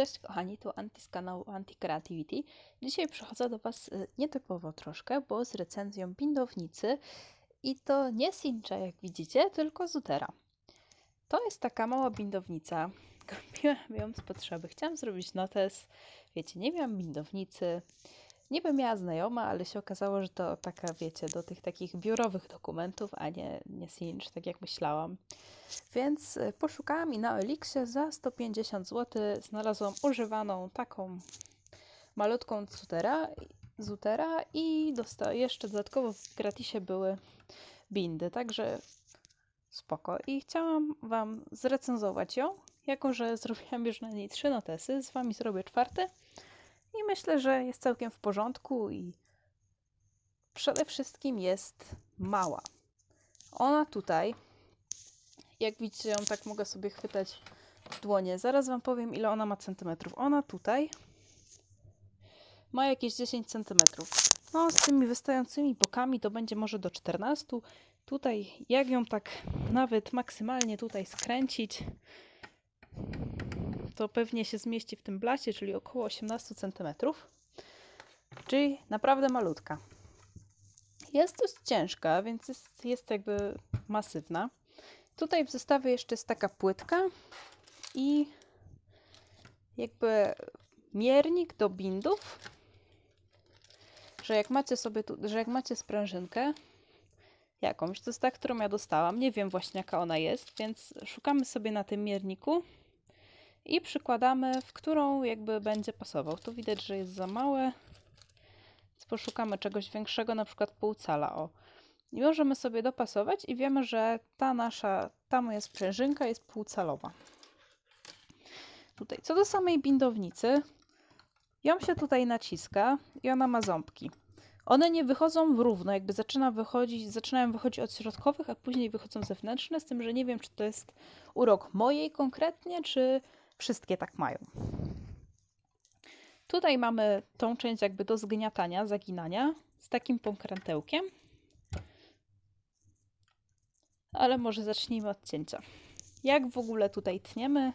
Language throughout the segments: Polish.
Cześć kochani, tu Anti z kanału Anti Creativity. Dzisiaj przychodzę do Was y, nietypowo troszkę, bo z recenzją bindownicy i to nie Sincha jak widzicie, tylko Zutera. To jest taka mała bindownica. Kupiłam ją z potrzeby. Chciałam zrobić notes. Wiecie, nie miałam bindownicy. Niby miała znajoma, ale się okazało, że to taka, wiecie, do tych takich biurowych dokumentów, a nie, nie Sinch, tak jak myślałam. Więc y, poszukałam i na Elixie za 150 zł znalazłam używaną taką malutką Zutera, Zutera i dosta- jeszcze dodatkowo w gratisie były bindy, także spoko. I chciałam Wam zrecenzować ją, jako że zrobiłam już na niej trzy notesy, z Wami zrobię czwarty i myślę, że jest całkiem w porządku i przede wszystkim jest mała. Ona tutaj jak widzicie, ją tak mogę sobie chwytać w dłonie. Zaraz Wam powiem, ile ona ma centymetrów. Ona tutaj ma jakieś 10 centymetrów. No, z tymi wystającymi bokami to będzie może do 14. Tutaj, jak ją tak nawet maksymalnie tutaj skręcić, to pewnie się zmieści w tym blacie, czyli około 18 centymetrów. Czyli naprawdę malutka. Jest dość ciężka, więc jest, jest jakby masywna. Tutaj w zestawie jeszcze jest taka płytka i jakby miernik do bindów, że jak macie sobie tu, że jak macie sprężynkę jakąś, to jest ta, którą ja dostałam, nie wiem właśnie jaka ona jest, więc szukamy sobie na tym mierniku i przykładamy, w którą jakby będzie pasował. Tu widać, że jest za małe, więc poszukamy czegoś większego, na przykład pół cala, o. I możemy sobie dopasować i wiemy, że ta nasza, ta moja sprężynka jest półcalowa. Tutaj, co do samej bindownicy, ją się tutaj naciska i ona ma ząbki. One nie wychodzą równo, jakby zaczyna wychodzić, zaczynają wychodzić od środkowych, a później wychodzą zewnętrzne, z tym, że nie wiem, czy to jest urok mojej konkretnie, czy wszystkie tak mają. Tutaj mamy tą część jakby do zgniatania, zaginania z takim pokrętełkiem ale może zacznijmy od cięcia. Jak w ogóle tutaj tniemy?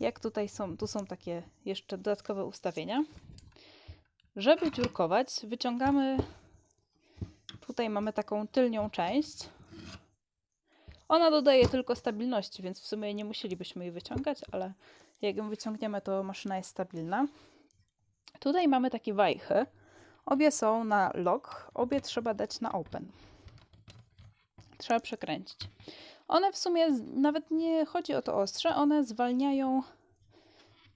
Jak tutaj są, tu są takie jeszcze dodatkowe ustawienia. Żeby dziurkować, wyciągamy, tutaj mamy taką tylnią część. Ona dodaje tylko stabilności, więc w sumie nie musielibyśmy jej wyciągać, ale jak ją wyciągniemy, to maszyna jest stabilna. Tutaj mamy takie wajchy. Obie są na lock, obie trzeba dać na open trzeba przekręcić. One w sumie nawet nie chodzi o to ostrze, one zwalniają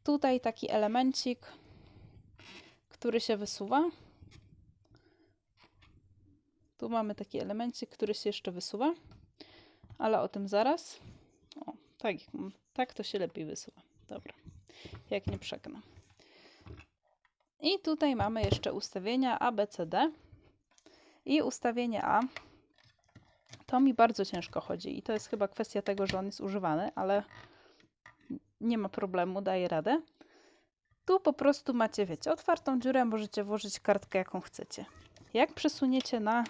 tutaj taki elemencik, który się wysuwa. Tu mamy taki elemencik, który się jeszcze wysuwa, ale o tym zaraz. O, tak, tak to się lepiej wysuwa. Dobra, jak nie przegnę. I tutaj mamy jeszcze ustawienia A, B, C, D. I ustawienie A to mi bardzo ciężko chodzi i to jest chyba kwestia tego, że on jest używany, ale nie ma problemu, daje radę. Tu po prostu macie, wiecie, otwartą dziurę, możecie włożyć kartkę jaką chcecie. Jak przesuniecie na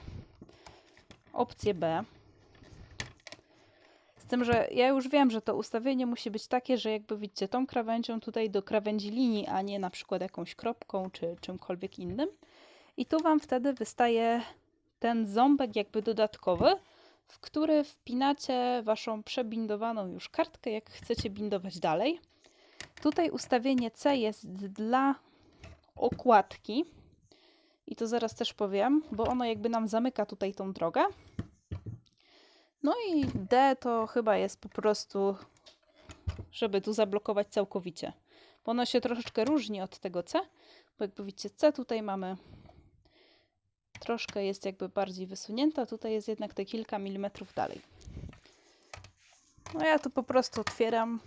opcję B, tym, że ja już wiem, że to ustawienie musi być takie, że jakby widzicie tą krawędzią tutaj do krawędzi linii, a nie na przykład jakąś kropką czy czymkolwiek innym. I tu Wam wtedy wystaje ten ząbek jakby dodatkowy, w który wpinacie Waszą przebindowaną już kartkę, jak chcecie bindować dalej. Tutaj ustawienie C jest dla okładki. I to zaraz też powiem, bo ono jakby nam zamyka tutaj tą drogę. No i D to chyba jest po prostu, żeby tu zablokować całkowicie. Bo ono się troszeczkę różni od tego C, bo jakby widzicie C tutaj mamy troszkę jest jakby bardziej wysunięta, tutaj jest jednak te kilka milimetrów dalej. No ja tu po prostu otwieram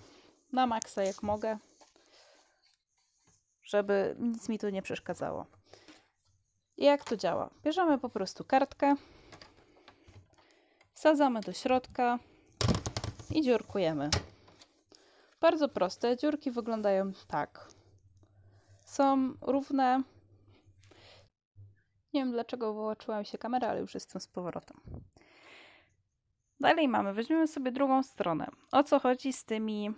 na maksa jak mogę, żeby nic mi tu nie przeszkadzało. I jak to działa? Bierzemy po prostu kartkę, wsadzamy do środka i dziurkujemy. Bardzo proste. Dziurki wyglądają tak. Są równe, nie wiem dlaczego wyłączyła się kamera, ale już jestem z powrotem. Dalej mamy, weźmiemy sobie drugą stronę. O co chodzi z tymi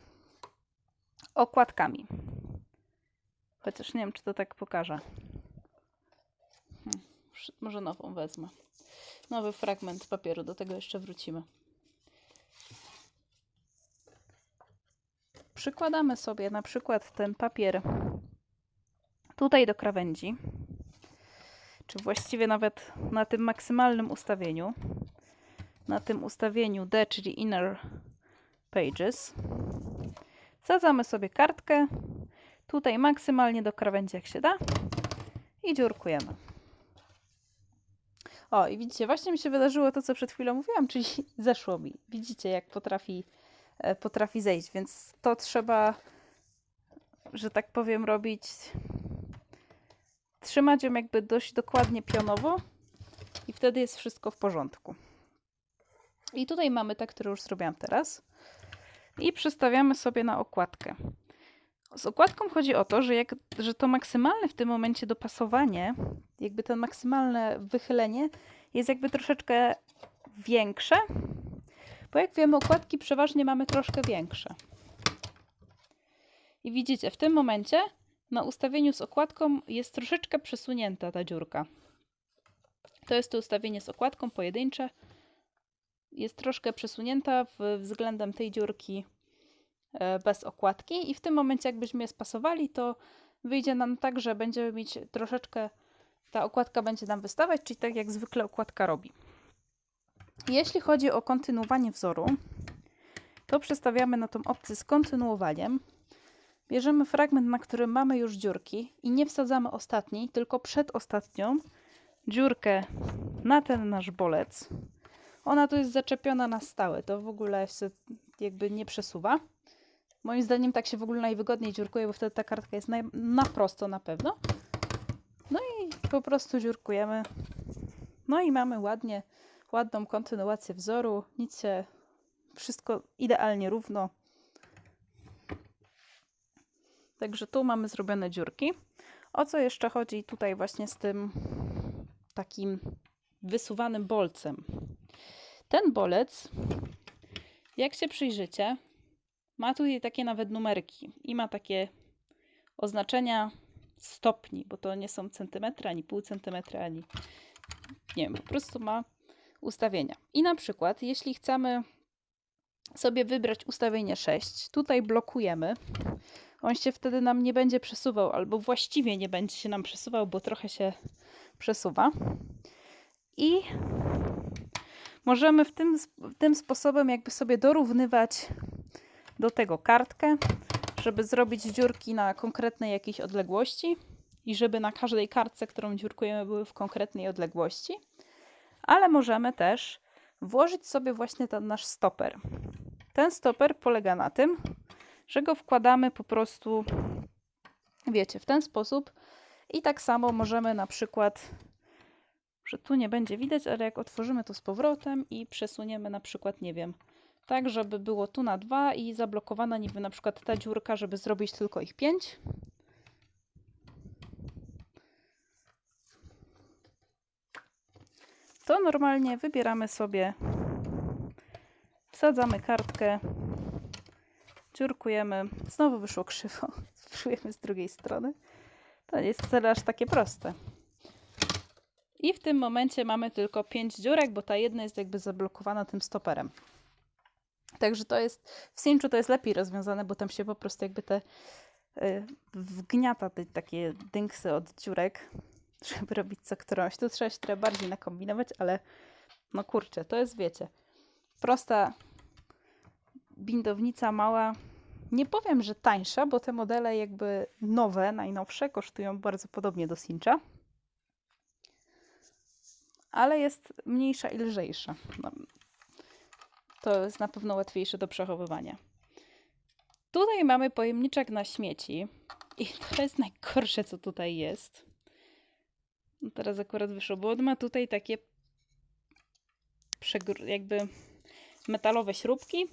okładkami? Chociaż nie wiem, czy to tak pokaże. Hmm, może nową wezmę. Nowy fragment papieru, do tego jeszcze wrócimy. Przykładamy sobie na przykład ten papier tutaj do krawędzi, czy właściwie nawet na tym maksymalnym ustawieniu, na tym ustawieniu D, czyli Inner Pages. Wsadzamy sobie kartkę, tutaj maksymalnie do krawędzi jak się da i dziurkujemy. O, i widzicie, właśnie mi się wydarzyło to, co przed chwilą mówiłam, czyli zeszło mi. Widzicie, jak potrafi, e, potrafi zejść, więc to trzeba, że tak powiem, robić, trzymać ją jakby dość dokładnie pionowo i wtedy jest wszystko w porządku. I tutaj mamy te, które już zrobiłam teraz i przystawiamy sobie na okładkę. Z okładką chodzi o to, że, jak, że to maksymalne w tym momencie dopasowanie, jakby to maksymalne wychylenie jest jakby troszeczkę większe, bo jak wiemy, okładki przeważnie mamy troszkę większe. I widzicie, w tym momencie na ustawieniu z okładką jest troszeczkę przesunięta ta dziurka. To jest to ustawienie z okładką pojedyncze. Jest troszkę przesunięta względem tej dziurki bez okładki i w tym momencie jakbyśmy je spasowali, to wyjdzie nam tak, że będziemy mieć troszeczkę, ta okładka będzie nam wystawać, czyli tak jak zwykle okładka robi. Jeśli chodzi o kontynuowanie wzoru, to przestawiamy na tą opcję z kontynuowaniem. Bierzemy fragment, na którym mamy już dziurki i nie wsadzamy ostatniej, tylko przedostatnią dziurkę na ten nasz bolec. Ona tu jest zaczepiona na stałe, to w ogóle się jakby nie przesuwa. Moim zdaniem tak się w ogóle najwygodniej dziurkuje, bo wtedy ta kartka jest naj, na prosto na pewno. No i po prostu dziurkujemy. No i mamy ładnie, ładną kontynuację wzoru. Nic się, wszystko idealnie równo. Także tu mamy zrobione dziurki. O co jeszcze chodzi tutaj właśnie z tym takim wysuwanym bolcem? Ten bolec, jak się przyjrzycie, ma tutaj takie nawet numerki i ma takie oznaczenia stopni, bo to nie są centymetry, ani pół centymetra, ani nie wiem, po prostu ma ustawienia. I na przykład, jeśli chcemy sobie wybrać ustawienie 6, tutaj blokujemy. On się wtedy nam nie będzie przesuwał, albo właściwie nie będzie się nam przesuwał, bo trochę się przesuwa. I możemy w tym, tym sposobem jakby sobie dorównywać do tego kartkę, żeby zrobić dziurki na konkretnej jakiejś odległości i żeby na każdej kartce, którą dziurkujemy, były w konkretnej odległości. Ale możemy też włożyć sobie właśnie ten nasz stoper. Ten stoper polega na tym, że go wkładamy po prostu, wiecie, w ten sposób. I tak samo możemy na przykład, że tu nie będzie widać, ale jak otworzymy to z powrotem i przesuniemy na przykład, nie wiem, tak, żeby było tu na dwa i zablokowana niby na przykład ta dziurka, żeby zrobić tylko ich pięć. To normalnie wybieramy sobie, wsadzamy kartkę, dziurkujemy. Znowu wyszło krzywo. Spróbujemy z drugiej strony. To nie jest wcale aż takie proste. I w tym momencie mamy tylko pięć dziurek, bo ta jedna jest jakby zablokowana tym stoperem. Także to jest, w Cinchu to jest lepiej rozwiązane, bo tam się po prostu jakby te y, wgniata te takie dynksy od dziurek, żeby robić co którąś. Tu trzeba się trochę bardziej nakombinować, ale no kurczę, to jest wiecie, prosta bindownica mała. Nie powiem, że tańsza, bo te modele jakby nowe, najnowsze kosztują bardzo podobnie do Cincha. Ale jest mniejsza i lżejsza. No, to jest na pewno łatwiejsze do przechowywania. Tutaj mamy pojemniczek na śmieci i to jest najgorsze, co tutaj jest. No teraz akurat wyszło, bo on ma tutaj takie jakby metalowe śrubki,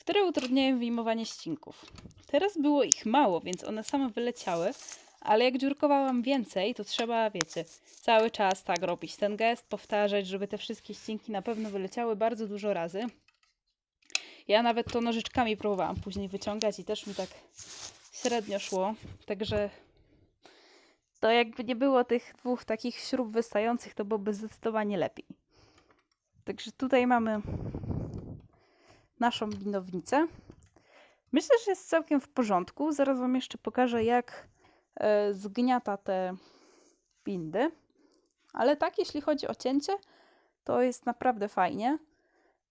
które utrudniają wyjmowanie ścinków. Teraz było ich mało, więc one same wyleciały, ale jak dziurkowałam więcej, to trzeba, wiecie, cały czas tak robić ten gest, powtarzać, żeby te wszystkie ścinki na pewno wyleciały bardzo dużo razy. Ja nawet to nożyczkami próbowałam później wyciągać i też mi tak średnio szło. Także to jakby nie było tych dwóch takich śrub wystających, to byłoby zdecydowanie lepiej. Także tutaj mamy naszą winownicę. Myślę, że jest całkiem w porządku. Zaraz Wam jeszcze pokażę, jak e, zgniata te bindy. Ale tak, jeśli chodzi o cięcie, to jest naprawdę fajnie.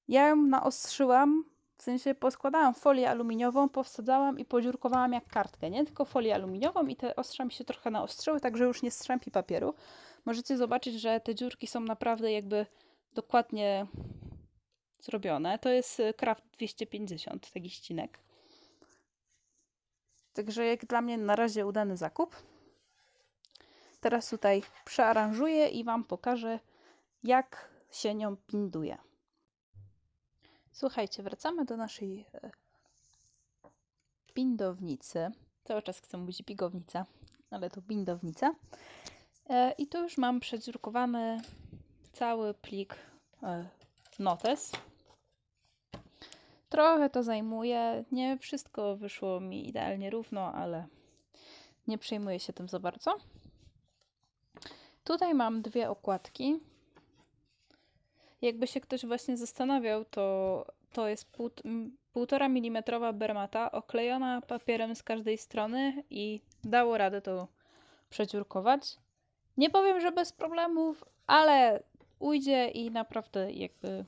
Ja ją naostrzyłam, w sensie poskładałam folię aluminiową, powsadzałam i podziurkowałam jak kartkę, nie? Tylko folię aluminiową i te ostrza mi się trochę naostrzyły, także już nie strzępi papieru. Możecie zobaczyć, że te dziurki są naprawdę jakby dokładnie zrobione. To jest y, Kraft 250, taki ścinek. Także jak dla mnie na razie udany zakup. Teraz tutaj przearanżuję i Wam pokażę, jak się nią binduje. Słuchajcie, wracamy do naszej e, bindownicy. Cały czas chcę mówić bigownica, ale to bindownica. E, I tu już mam przedziurkowany cały plik e, notes. Trochę to zajmuje. Nie wszystko wyszło mi idealnie równo, ale nie przejmuję się tym za bardzo. Tutaj mam dwie okładki. Jakby się ktoś właśnie zastanawiał, to to jest pół, półtora milimetrowa bermata oklejona papierem z każdej strony i dało radę to przedziurkować. Nie powiem, że bez problemów, ale ujdzie i naprawdę jakby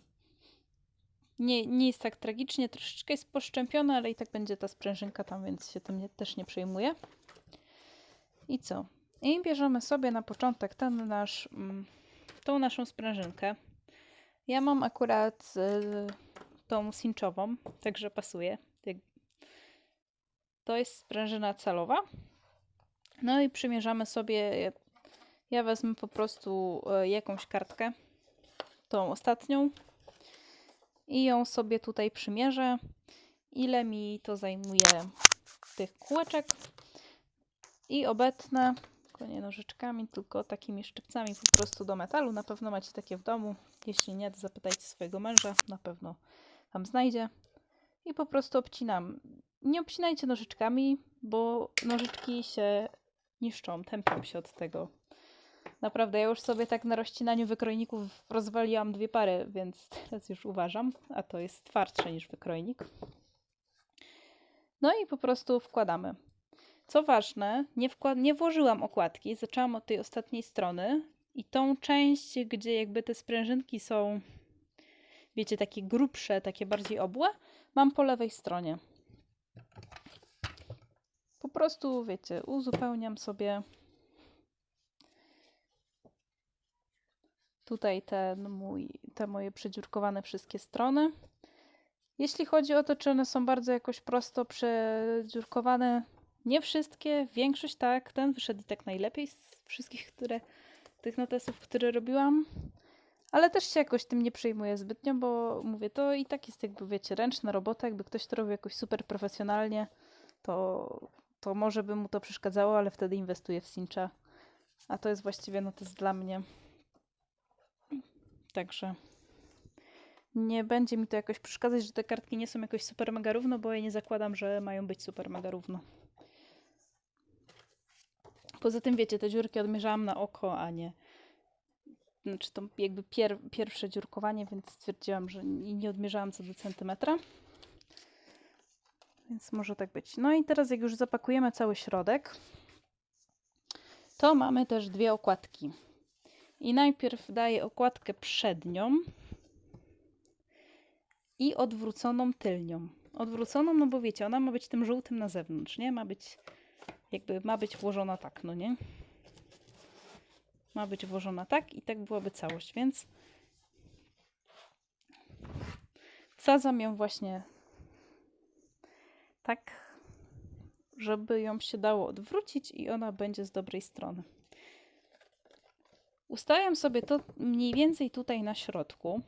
nie, nie jest tak tragicznie. Troszeczkę jest poszczępiona, ale i tak będzie ta sprężynka tam, więc się tym nie, też nie przejmuję. I co? I bierzemy sobie na początek ten nasz, mm, tą naszą sprężynkę. Ja mam akurat y, tą cinczową, także pasuje. To jest sprężyna calowa. No i przymierzamy sobie, ja wezmę po prostu y, jakąś kartkę, tą ostatnią i ją sobie tutaj przymierzę. Ile mi to zajmuje tych kółeczek i obetnę tylko nie nożyczkami, tylko takimi szczypcami po prostu do metalu. Na pewno macie takie w domu. Jeśli nie, to zapytajcie swojego męża, na pewno tam znajdzie. I po prostu obcinam. Nie obcinajcie nożyczkami, bo nożyczki się niszczą, tępią się od tego. Naprawdę, ja już sobie tak na rozcinaniu wykrojników rozwaliłam dwie pary, więc teraz już uważam, a to jest twardsze niż wykrojnik. No i po prostu wkładamy. Co ważne, nie, nie włożyłam okładki, zaczęłam od tej ostatniej strony i tą część, gdzie jakby te sprężynki są, wiecie, takie grubsze, takie bardziej obłe, mam po lewej stronie. Po prostu, wiecie, uzupełniam sobie tutaj ten mój, te moje przedziurkowane wszystkie strony. Jeśli chodzi o to, czy one są bardzo jakoś prosto przedziurkowane, nie wszystkie, większość tak. Ten wyszedł i tak najlepiej z wszystkich, które, tych notesów, które robiłam. Ale też się jakoś tym nie przejmuję zbytnio, bo mówię, to i tak jest jakby, wiecie, ręczna robota. Jakby ktoś to robił jakoś super profesjonalnie, to, to może by mu to przeszkadzało, ale wtedy inwestuje w Cincha. A to jest właściwie notes dla mnie. Także nie będzie mi to jakoś przeszkadzać, że te kartki nie są jakoś super mega równo, bo ja nie zakładam, że mają być super mega równo. Poza tym, wiecie, te dziurki odmierzałam na oko, a nie. Znaczy, to jakby pier pierwsze dziurkowanie, więc stwierdziłam, że nie odmierzałam co do centymetra. Więc może tak być. No i teraz, jak już zapakujemy cały środek, to mamy też dwie okładki. I najpierw daję okładkę przednią i odwróconą tylnią. Odwróconą, no bo wiecie, ona ma być tym żółtym na zewnątrz, nie? Ma być jakby ma być włożona tak, no nie? Ma być włożona tak i tak byłaby całość, więc wsadzam ją właśnie tak, żeby ją się dało odwrócić i ona będzie z dobrej strony. Ustawiam sobie to mniej więcej tutaj na środku.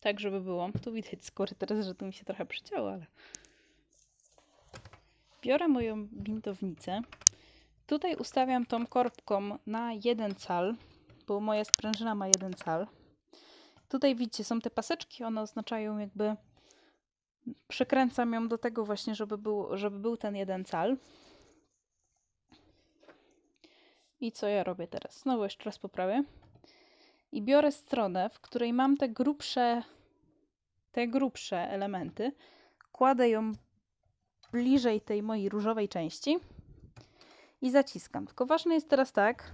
Tak, żeby było. Tu widać skóry teraz, że tu mi się trochę przycięło, ale biorę moją bintownicę. Tutaj ustawiam tą korbką na jeden cal, bo moja sprężyna ma jeden cal. Tutaj widzicie, są te paseczki, one oznaczają jakby przekręcam ją do tego właśnie, żeby był, żeby był ten jeden cal. I co ja robię teraz? Znowu jeszcze raz poprawię. I biorę stronę, w której mam te grubsze, te grubsze elementy. Kładę ją bliżej tej mojej różowej części i zaciskam. Tylko ważne jest teraz tak,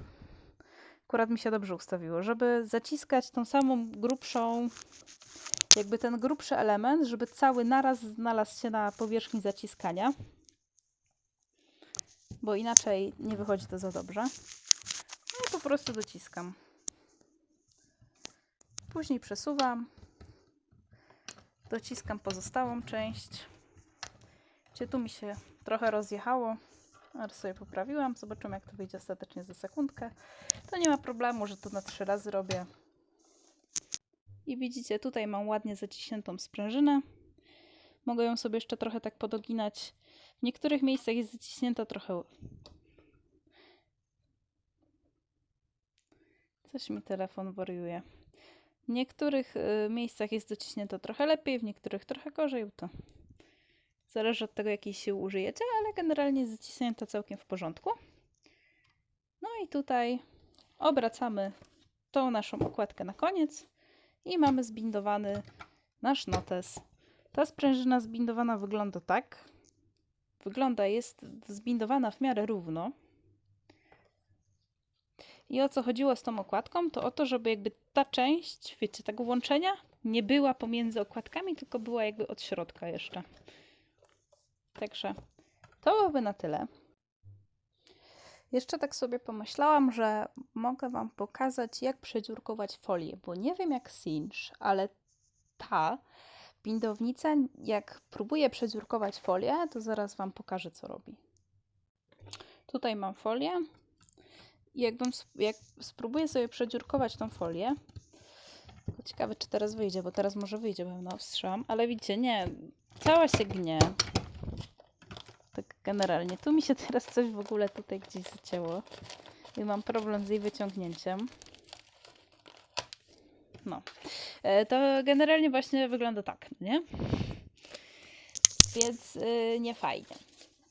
akurat mi się dobrze ustawiło, żeby zaciskać tą samą grubszą, jakby ten grubszy element, żeby cały naraz znalazł się na powierzchni zaciskania, bo inaczej nie wychodzi to za dobrze. No i po prostu dociskam. Później przesuwam, dociskam pozostałą część. Tu mi się trochę rozjechało, ale sobie poprawiłam. Zobaczymy, jak to wyjdzie ostatecznie za sekundkę. To nie ma problemu, że to na trzy razy robię. I widzicie, tutaj mam ładnie zaciśniętą sprężynę. Mogę ją sobie jeszcze trochę tak podoginać. W niektórych miejscach jest zaciśnięta trochę. Coś mi telefon wariuje. W niektórych y, miejscach jest dociśnięta trochę lepiej, w niektórych trochę gorzej. To Zależy od tego, jakiej siły użyjecie, ale generalnie jest zaciśnięta całkiem w porządku. No i tutaj obracamy tą naszą okładkę na koniec i mamy zbindowany nasz notes. Ta sprężyna zbindowana wygląda tak. Wygląda, jest zbindowana w miarę równo. I o co chodziło z tą okładką? To o to, żeby jakby ta część, wiecie, tego łączenia nie była pomiędzy okładkami, tylko była jakby od środka jeszcze. Także to byłoby na tyle. Jeszcze tak sobie pomyślałam, że mogę Wam pokazać, jak przedziurkować folię, bo nie wiem jak cinch, ale ta bindownica, jak próbuje przedziurkować folię, to zaraz Wam pokażę, co robi. Tutaj mam folię jakbym, jak spróbuję sobie przedziurkować tą folię, to ciekawe, czy teraz wyjdzie, bo teraz może wyjdzie, ją naostrzałam, ale widzicie, nie, cała się gnie. Generalnie. Tu mi się teraz coś w ogóle tutaj gdzieś zacięło. I mam problem z jej wyciągnięciem. No. E, to generalnie właśnie wygląda tak, nie? Więc yy, nie fajnie.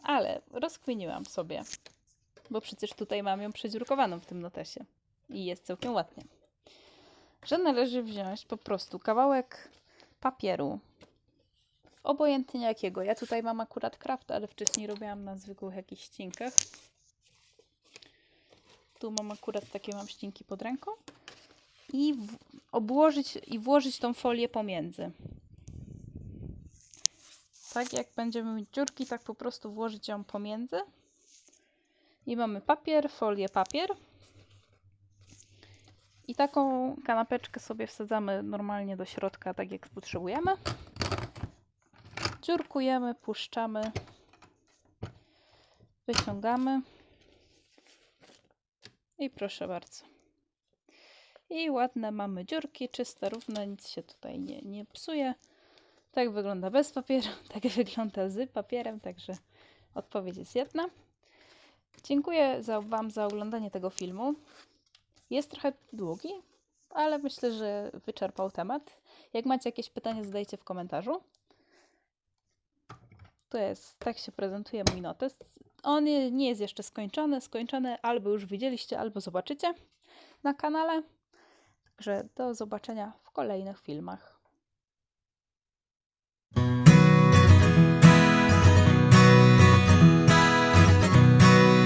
Ale rozkminiłam sobie, bo przecież tutaj mam ją przedziurkowaną w tym notesie. I jest całkiem ładnie. Że należy wziąć po prostu kawałek papieru, Obojętnie jakiego. Ja tutaj mam akurat kraft, ale wcześniej robiłam na zwykłych jakichś ścinkach. Tu mam akurat takie mam ścinki pod ręką. I obłożyć i włożyć tą folię pomiędzy. Tak jak będziemy mieć dziurki, tak po prostu włożyć ją pomiędzy. I mamy papier, folię, papier. I taką kanapeczkę sobie wsadzamy normalnie do środka, tak jak potrzebujemy dziurkujemy, puszczamy, wyciągamy i proszę bardzo. I ładne mamy dziurki, czyste, równe, nic się tutaj nie, nie psuje. Tak wygląda bez papieru, tak wygląda z papierem, także odpowiedź jest jedna. Dziękuję za, Wam za oglądanie tego filmu. Jest trochę długi, ale myślę, że wyczerpał temat. Jak macie jakieś pytania, zadajcie w komentarzu. To jest, tak się prezentuje mój notes. On nie jest jeszcze skończony. Skończony albo już widzieliście, albo zobaczycie na kanale. Także do zobaczenia w kolejnych filmach.